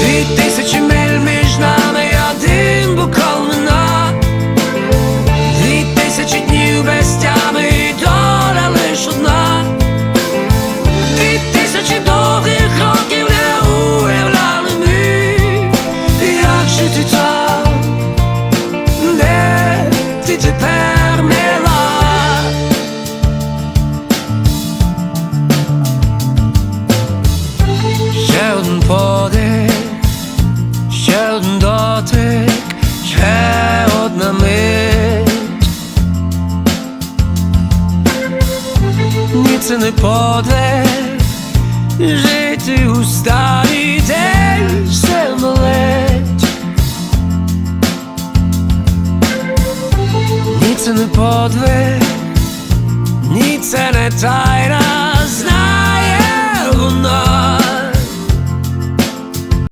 Vete дотик ще одна мить, ні це не подих. Жити у старий день все молить, ні це не подвиг, ні це не тайна.